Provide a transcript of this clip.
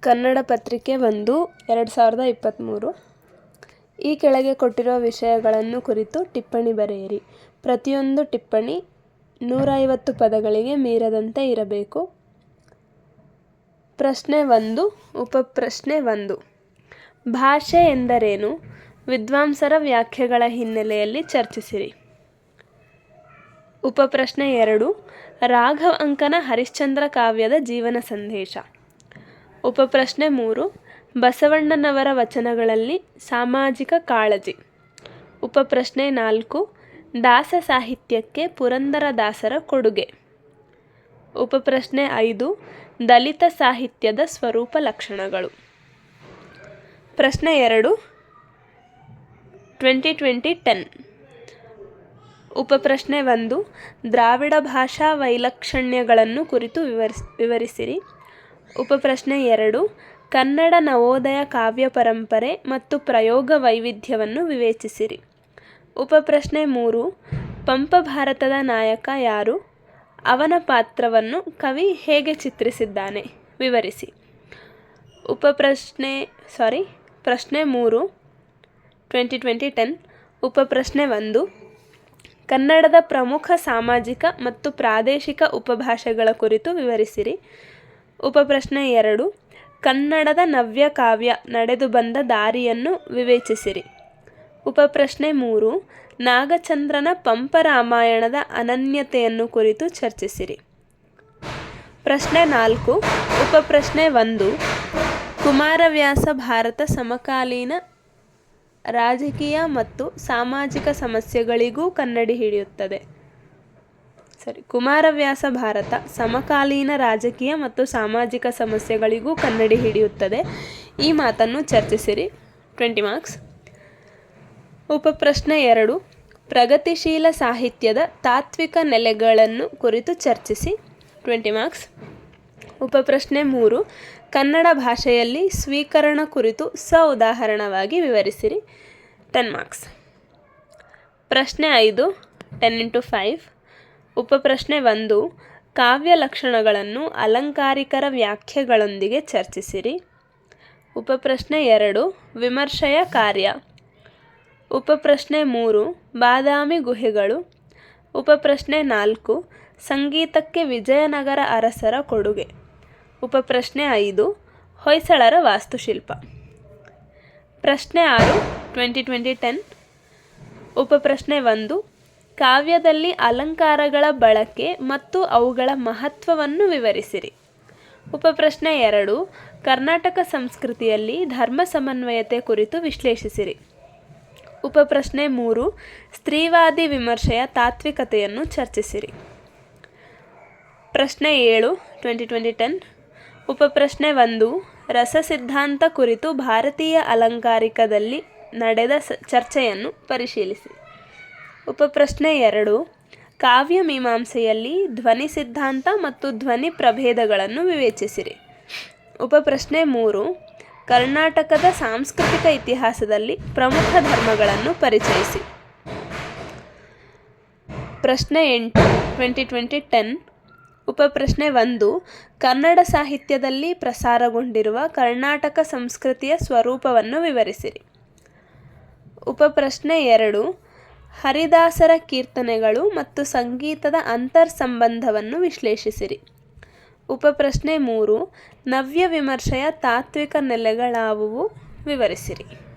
ಕನ್ನಡ ಪತ್ರಿಕೆ ಒಂದು, ಎರಡು ಸಾವಿರದ ಇಪ್ಪತ್ತ್ಮೂರು ಈ ಕೆಳಗೆ ಕೊಟ್ಟಿರುವ ವಿಷಯಗಳನ್ನು ಕುರಿತು ಟಿಪ್ಪಣಿ ಬರೆಯಿರಿ. ಪ್ರತಿಯೊಂದು ಟಿಪ್ಪಣಿ ನೂರೈವತ್ತು ಪದಗಳಿಗೆ ಮೀರದಂತೆ ಇರಬೇಕು. ಪ್ರಶ್ನೆ ಒಂದು, ಉಪಪ್ರಶ್ನೆ ಒಂದು. ಭಾಷೆ ಎಂದರೇನು? ವಿದ್ವಾಂಸರ ವ್ಯಾಖ್ಯೆಗಳ ಹಿನ್ನೆಲೆಯಲ್ಲಿ ಚರ್ಚಿಸಿರಿ. ಉಪಪ್ರಶ್ನೆ ಎರಡು, ರಾಘವ ಅಂಕನ ಹರಿಶ್ಚಂದ್ರ ಕಾವ್ಯದ ಜೀವನ ಸಂದೇಶ. ಉಪಪ್ರಶ್ನೆ ಮೂರು, ಬಸವಣ್ಣನವರ ವಚನಗಳಲ್ಲಿ ಸಾಮಾಜಿಕ ಕಾಳಜಿ. ಉಪಪ್ರಶ್ನೆ ನಾಲ್ಕು, ದಾಸ ಸಾಹಿತ್ಯಕ್ಕೆ ಪುರಂದರದಾಸರ ಕೊಡುಗೆ. ಉಪಪ್ರಶ್ನೆ ಐದು, ದಲಿತ ಸಾಹಿತ್ಯದ ಸ್ವರೂಪ ಲಕ್ಷಣಗಳು. ಪ್ರಶ್ನೆ ಎರಡು, ಟ್ವೆಂಟಿ ಟ್ವೆಂಟಿ ಟೆನ್. ಉಪಪ್ರಶ್ನೆ ಒಂದು, ದ್ರಾವಿಡ ಭಾಷಾ ವೈಲಕ್ಷಣ್ಯಗಳನ್ನು ಕುರಿತು ವಿವರಿಸ್, ವಿವರಿಸಿರಿ. ಉಪಪ್ರಶ್ನೆ ಎರಡು. ಕನ್ನಡ ನವೋದಯ ಕಾವ್ಯ ಪರಂಪರೆ ಮತ್ತು ಪ್ರಯೋಗ ವೈವಿಧ್ಯವನ್ನು ವಿವೇಚಿಸಿರಿ. ಉಪಪ್ರಶ್ನೆ ಮೂರು. ಪಂಪ ಭಾರತದ ನಾಯಕ ಯಾರು? ಅವನ ಪಾತ್ರವನ್ನು ಕವಿ ಹೇಗೆ ಚಿತ್ರಿಸಿದ್ದಾನೆ? ವಿವರಿಸಿ. ಉಪಪ್ರಶ್ನೆ ಸಾರಿ ಪ್ರಶ್ನೆ ಮೂರು. ಟ್ವೆಂಟಿ ಟ್ವೆಂಟಿ ಟೆನ್ ಉಪಪ್ರಶ್ನೆ ಒಂದು. ಕನ್ನಡದ ಪ್ರಮುಖ ಸಾಮಾಜಿಕ ಮತ್ತು ಪ್ರಾದೇಶಿಕ ಉಪಭಾಷೆಗಳ ಕುರಿತು ವಿವರಿಸಿರಿ. ಉಪಪ್ರಶ್ನೆ ಎರಡು. ಕನ್ನಡದ ನವ್ಯ ಕಾವ್ಯ ನಡೆದು ಬಂದ ದಾರಿಯನ್ನು ವಿವೇಚಿಸಿರಿ. ಉಪಪ್ರಶ್ನೆ ಮೂರು. ನಾಗಚಂದ್ರನ ಪಂಪ ರಾಮಾಯಣದ ಅನನ್ಯತೆಯನ್ನು ಕುರಿತು ಚರ್ಚಿಸಿರಿ. ಪ್ರಶ್ನೆ ನಾಲ್ಕು. ಉಪಪ್ರಶ್ನೆ ಒಂದು. ಕುಮಾರವ್ಯಾಸ ಭಾರತ ಸಮಕಾಲೀನ ರಾಜಕೀಯ ಮತ್ತು ಸಾಮಾಜಿಕ ಸಮಸ್ಯೆಗಳಿಗೂ ಕನ್ನಡಿ ಹಿಡಿಯುತ್ತದೆ. ಸರಿ. ಕುಮಾರವ್ಯಾಸ ಭಾರತ ಸಮಕಾಲೀನ ರಾಜಕೀಯ ಮತ್ತು ಸಾಮಾಜಿಕ ಸಮಸ್ಯೆಗಳಿಗೂ ಕನ್ನಡಿ ಹಿಡಿಯುತ್ತದೆ. ಈ ಮಾತನ್ನು ಚರ್ಚಿಸಿರಿ. Twenty marks. ಉಪಪ್ರಶ್ನೆ ಎರಡು. ಪ್ರಗತಿಶೀಲ ಸಾಹಿತ್ಯದ ತಾತ್ವಿಕ ನೆಲೆಗಳನ್ನು ಕುರಿತು ಚರ್ಚಿಸಿ. Twenty marks. ಉಪಪ್ರಶ್ನೆ ಮೂರು. ಕನ್ನಡ ಭಾಷೆಯಲ್ಲಿ ಸ್ವೀಕರಣ ಕುರಿತು ಸ ಉದಾಹರಣವಾಗಿ ವಿವರಿಸಿರಿ. Ten marks. ಪ್ರಶ್ನೆ ಐದು. Ten into five. ಉಪಪ್ರಶ್ನೆ ಒಂದು, ಕಾವ್ಯ ಲಕ್ಷಣಗಳನ್ನು ಅಲಂಕಾರಿಕರ ವ್ಯಾಖ್ಯೆಗಳೊಂದಿಗೆ ಚರ್ಚಿಸಿರಿ. ಉಪಪ್ರಶ್ನೆ ಎರಡು, ವಿಮರ್ಶೆಯ ಕಾರ್ಯ. ಉಪಪ್ರಶ್ನೆ ಮೂರು, ಬಾದಾಮಿ ಗುಹೆಗಳು. ಉಪಪ್ರಶ್ನೆ ನಾಲ್ಕು, ಸಂಗೀತಕ್ಕೆ ವಿಜಯನಗರ ಅರಸರ ಕೊಡುಗೆ. ಉಪಪ್ರಶ್ನೆ ಐದು, ಹೊಯ್ಸಳರ ವಾಸ್ತುಶಿಲ್ಪ. ಪ್ರಶ್ನೆ ಆರು ಟ್ವೆಂಟಿ ಟ್ವೆಂಟಿ ಟೆನ್ ಉಪಪ್ರಶ್ನೆ ಒಂದು ಕಾವ್ಯದಲ್ಲಿ ಅಲಂಕಾರಗಳ ಬಳಕೆ ಮತ್ತು ಅವುಗಳ ಮಹತ್ವವನ್ನು ವಿವರಿಸಿರಿ. ಉಪಪ್ರಶ್ನೆ ಎರಡು, ಕರ್ನಾಟಕ ಸಂಸ್ಕೃತಿಯಲ್ಲಿ ಧರ್ಮ ಸಮನ್ವಯತೆ ಕುರಿತು ವಿಶ್ಲೇಷಿಸಿರಿ. ಉಪಪ್ರಶ್ನೆ ಮೂರು, ಸ್ತ್ರೀವಾದಿ ವಿಮರ್ಶೆಯ ತಾತ್ವಿಕತೆಯನ್ನು ಚರ್ಚಿಸಿರಿ. ಪ್ರಶ್ನೆ ಏಳು, ಟ್ವೆಂಟಿ ಟ್ವೆಂಟಿ ಟೆನ್, ಉಪಪ್ರಶ್ನೆ ಒಂದು ರಸ ಸಿದ್ಧಾಂತ ಕುರಿತು ಭಾರತೀಯ ಅಲಂಕಾರಿಕದಲ್ಲಿ ನಡೆದ ಚರ್ಚೆಯನ್ನು ಪರಿಶೀಲಿಸಿ. ಉಪಪ್ರಶ್ನೆ ಎರಡು. ಕಾವ್ಯ ಮೀಮಾಂಸೆಯಲ್ಲಿ ಧ್ವನಿ ಸಿದ್ಧಾಂತ ಮತ್ತು ಧ್ವನಿ ಪ್ರಭೇದಗಳನ್ನು ವಿವೇಚಿಸಿರಿ. ಉಪಪ್ರಶ್ನೆ ಮೂರು. ಕರ್ನಾಟಕದ ಸಾಂಸ್ಕೃತಿಕ ಇತಿಹಾಸದಲ್ಲಿ ಪ್ರಮುಖ ಧರ್ಮಗಳನ್ನು ಪರಿಚಯಿಸಿ. ಪ್ರಶ್ನೆ ಎಂಟು ಟ್ವೆಂಟಿ ಟ್ವೆಂಟಿ ಟೆನ್ ಉಪಪ್ರಶ್ನೆ ಒಂದು. ಕನ್ನಡ ಸಾಹಿತ್ಯದಲ್ಲಿ ಪ್ರಸಾರಗೊಂಡಿರುವ ಕರ್ನಾಟಕ ಸಂಸ್ಕೃತಿಯ ಸ್ವರೂಪವನ್ನು ವಿವರಿಸಿರಿ. ಉಪಪ್ರಶ್ನೆ ಎರಡು. ಹರಿದಾಸರ ಕೀರ್ತನೆಗಳು ಮತ್ತು ಸಂಗೀತದ ಅಂತರ್ಸಂಬಂಧವನ್ನು ವಿಶ್ಲೇಷಿಸಿರಿ. ಉಪಪ್ರಶ್ನೆ ಮೂರು ನವ್ಯ ವಿಮರ್ಶೆಯ ತಾತ್ವಿಕ ನೆಲೆಗಳಾವುವು ವಿವರಿಸಿರಿ.